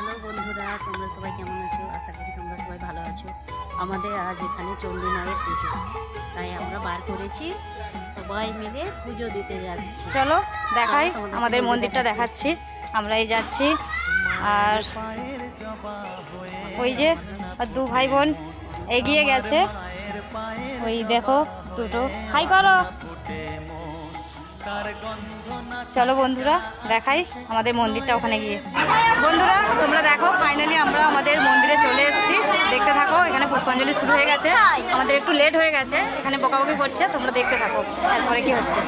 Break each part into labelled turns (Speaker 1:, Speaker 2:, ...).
Speaker 1: Hello বন্ধুরা তোমরা সবাই কেমন আছো? আশা করি তোমরা সবাই ভালো আছো। আমাদের আজ এখানে চণ্ডী মায়ের পুজো। তাই আমরা বার করেছি। সবাই মিলে পুজো দিতে যাচ্ছি।
Speaker 2: চলো দেখাই আমাদের মন্দিরটা দেখাচ্ছি। আমরা এই যাচ্ছি। আর ওই যে আর দু ভাই বোন এগিয়ে গেছে। ওই দেখো দুটো। হাই করো। চলো বন্ধুরা দেখাই আমাদের মন্দিরটা ওখানে গিয়ে। বন্ধুরা তোমরা দেখো ফাইনালি আমরা আমাদের মন্দিরে চলে এসেছি। দেখতে থাকো এখানে পুষ্পাঞ্জলি শুরু হয়ে গেছে। আমাদের একটু লেট হয়ে গেছে এখানে বকাবকি করছে তোমরা দেখতে থাকো তারপরে কি হচ্ছে।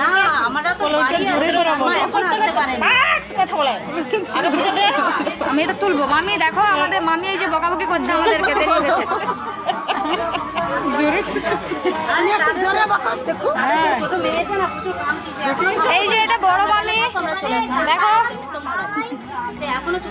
Speaker 1: না আমরা তো এখন আসতে পারেনি।
Speaker 2: আমি এটা তুলবো। মামি দেখো আমাদের মামি এই যে বকাবকি করছে আমাদেরকে দেরি হয়ে
Speaker 1: দিছে
Speaker 2: এই যে এটা বড় মামি। দেখো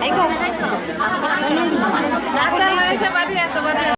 Speaker 2: বাবা, স্বপন ভান্ডার। এই গো।